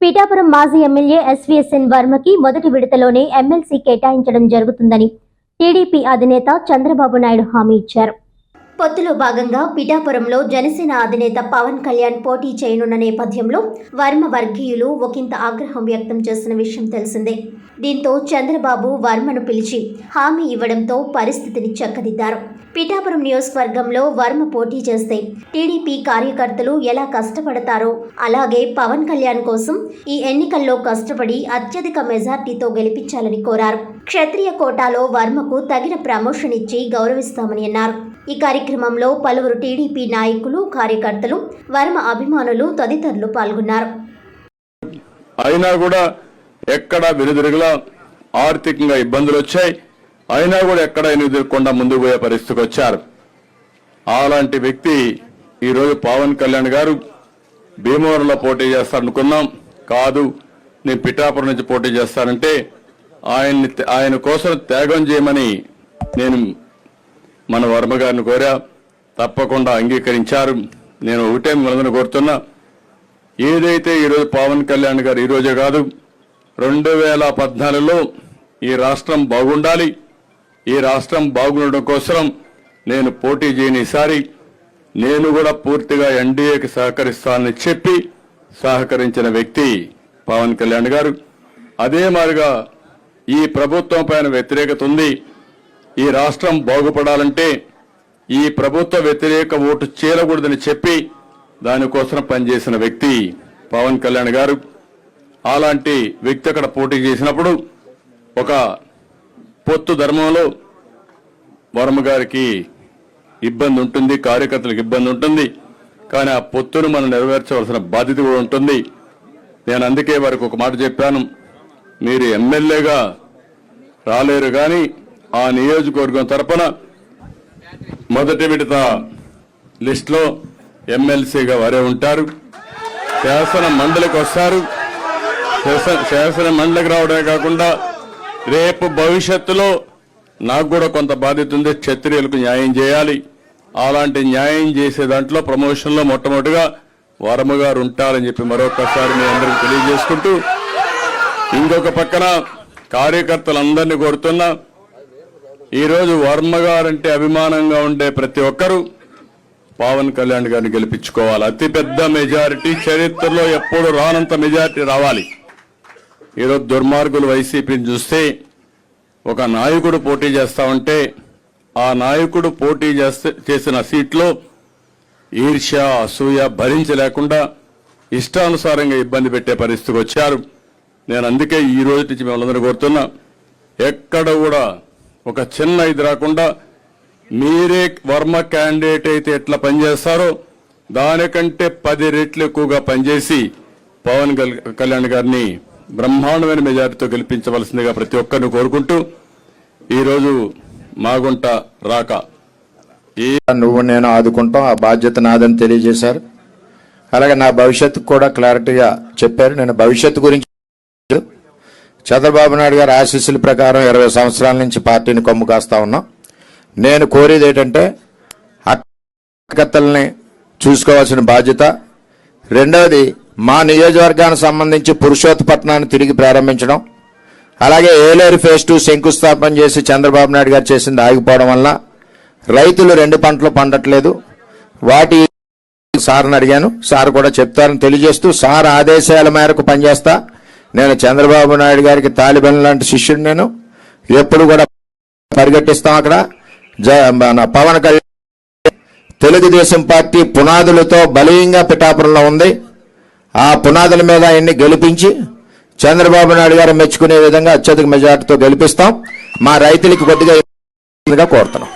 పిఠాపురం మాజీ MLA SVSN వర్మకి మొదటి విడతలోనే MLC కేటాయించడం జరుగుతుందని టీడీపీ అధినేత చంద్రబాబు నాయుడు హామీ ఇచ్చారు. పొత్తులో భాగంగా పిఠాపురంలో జనసేన అధినేత పవన్ కళ్యాణ్ పోటీ చేయనున్న నేపథ్యంలో వర్మ వర్గీయులు ఒకంత ఆగ్రహం వ్యక్తం చేసిన విషయం తెలిసిందే. దీంతో చంద్రబాబు వర్మను పిలిచి హామీ ఇవ్వడంతో పరిస్థితిని చక్కదిద్దారు. పిఠాపురం నియోజకవర్గంలో వర్మ పోటీ చేస్తే టీడీపీ కార్యకర్తలు ఎలా కష్టపడతారో అలాగే పవన్ కళ్యాణ్ కోసం ఈ ఎన్నికల్లో కష్టపడి అత్యధిక మెజార్టీతో గెలిపించాలని కోరారు. క్షత్రియ కోటాలో వర్మకు తగిన ప్రమోషన్ ఇచ్చి గౌరవిస్తామని అన్నారు. ఈ కార్యక్రమంలో పలువురు టీడీపీ నాయకులు కార్యకర్తలు వర్మ అభిమానులు తదితరులు పాల్గొన్నారు. అయినా కూడా ఎక్కడ వెనుదిరుగులా ఆర్థికంగా ఇబ్బందులు వచ్చాయి అయినా కూడా ఎక్కడ ఎనుదిరగకుండా ముందుకు పోయే పరిస్థితికి వచ్చారు. అలాంటి వ్యక్తి ఈరోజు పవన్ కళ్యాణ్ గారు భీమవరంలో పోటీ చేస్తారనుకున్నాం. కాదు నేను పిఠాపురం నుంచి పోటీ చేస్తానంటే ఆయన్ని ఆయన కోసం త్యాగం చేయమని నేను మన వర్మ గారిని కోరా తప్పకుండా అంగీకరించారు. నేను ఒకటే మిమ్మల్ని కోరుతున్నా ఏదైతే ఈరోజు పవన్ కళ్యాణ్ గారు ఈరోజే కాదు రెండు వేల పద్నాలుగులో ఈ రాష్ట్రం బాగుండాలి. ఈ రాష్ట్రం బాగుండడం కోసం నేను పోటీ చేయని ఈసారి నేను కూడా పూర్తిగా ఎన్డీఏకి సహకరిస్తానని చెప్పి సహకరించిన వ్యక్తి పవన్ కళ్యాణ్ గారు. అదే మాదిరిగా ఈ ప్రభుత్వం పైన వ్యతిరేకత ఉంది. ఈ రాష్ట్రం బాగుపడాలంటే ఈ ప్రభుత్వ వ్యతిరేక ఓటు చేరకూడదని చెప్పి దానికోసం పనిచేసిన వ్యక్తి పవన్ కళ్యాణ్ గారు. అలాంటి వ్యక్తి అక్కడ పోటీ చేసినప్పుడు ఒక పొత్తు ధర్మంలో వర్మ గారికి ఇబ్బంది ఉంటుంది కార్యకర్తలకు ఇబ్బంది ఉంటుంది. కానీ ఆ పొత్తును మనం నెరవేర్చవలసిన బాధ్యత కూడా ఉంటుంది. నేను అందుకే వారికి ఒక మాట చెప్పాను. మీరు ఎమ్మెల్యేగా రాలేరు కానీ ఆ నియోజకవర్గం తరపున మొదటి విడత లిస్టులో ఎమ్మెల్సీగా వారే ఉంటారు. శాసన మండలికి వస్తారు. శాసన- శాసన మండలికి రావడమే కాకుండా రేపు భవిష్యత్తులో నాకు కూడా కొంత బాధ్యత ఉంది క్షత్రియులకు న్యాయం చేయాలి. అలాంటి న్యాయం చేసే దాంట్లో ప్రమోషన్లో మొట్టమొదటిగా వరమ గారు ఉంటారని చెప్పి మరొకసారి మీ అందరికి తెలియజేసుకుంటూ ఇంకొక పక్కన కార్యకర్తలందరినీ కోరుతున్నా ఈరోజు వర్మ గారంటే అభిమానంగా ఉండే ప్రతి ఒక్కరూ పవన్ కళ్యాణ్ గారిని గెలిపించుకోవాలి. అతిపెద్ద మెజారిటీ చరిత్రలో ఎప్పుడు రానంత మెజారిటీ రావాలి. ఈరోజు దుర్మార్గులు వైసీపీని చూస్తే ఒక నాయకుడు పోటీ చేస్తా ఉంటే ఆ నాయకుడు పోటీ చేస్తే చేసిన సీట్లో ఈర్ష్య అసూయ భరించలేకుండా ఇష్టానుసారంగా ఇబ్బంది పెట్టే పరిస్థితికి వచ్చారు. నేను అందుకే ఈ రోజు నుంచి మిమ్మల్ని కోరుతున్నా ఎక్కడ కూడా ఒక చిన్న ఇది రాకుండా మీరే వర్మ క్యాండిడేట్ అయితే ఎట్లా పనిచేస్తారో దానికంటే పది రెట్లు ఎక్కువగా పనిచేసి పవన్ కళ్యాణ్ గారిని బ్రహ్మాండమైన మెజారిటీతో గెలిపించవలసిందిగా ప్రతి ఒక్కరిని కోరుకుంటూ ఈరోజు మాగుంట రాక. ఈ నువ్వు నేను ఆదుకుంటాం. ఆ బాధ్యత నాదని తెలియజేశారు. అలాగే నా భవిష్యత్తు కూడా క్లారిటీగా చెప్పారు. నేను భవిష్యత్తు గురించి చంద్రబాబు నాయుడు గారి ఆశీస్సుల ప్రకారం ఇరవై సంవత్సరాల నుంచి పార్టీని కొమ్ము కాస్తా ఉన్నాం. నేను కోరేది ఏంటంటే కార్యకర్తల్ని చూసుకోవాల్సిన బాధ్యత. రెండవది మా నియోజకవర్గానికి సంబంధించి పురుషోత్పట్నాన్ని తిరిగి ప్రారంభించడం అలాగే ఏలేరు ఫేజ్ టూ శంకుస్థాపన చేసి చంద్రబాబు నాయుడు గారు చేసింది ఆగిపోవడం వల్ల రైతులు రెండు పంటలు పండట్లేదు. వాటి సార్ని అడిగాను. సార్ కూడా చెప్తారని తెలియజేస్తూ సార్ ఆదేశాల మేరకు పనిచేస్తా. నేను చంద్రబాబు నాయుడు గారికి తాలిబన్ లాంటి శిష్యుడు నేను. ఎప్పుడు కూడా పరిగెట్టిస్తాం అక్కడ. జ- మన పవన్ కళ్యాణ్ తెలుగుదేశం పార్టీ పునాదులతో బలీయంగా పిఠాపురంలో ఉంది. ఆ పునాదుల మీద ఆయన్ని గెలిపించి చంద్రబాబు నాయుడు గారు మెచ్చుకునే విధంగా అత్యధిక మెజార్టీతో గెలిపిస్తాం. మా రైతులకి కొద్దిగా కోరుతున్నాం.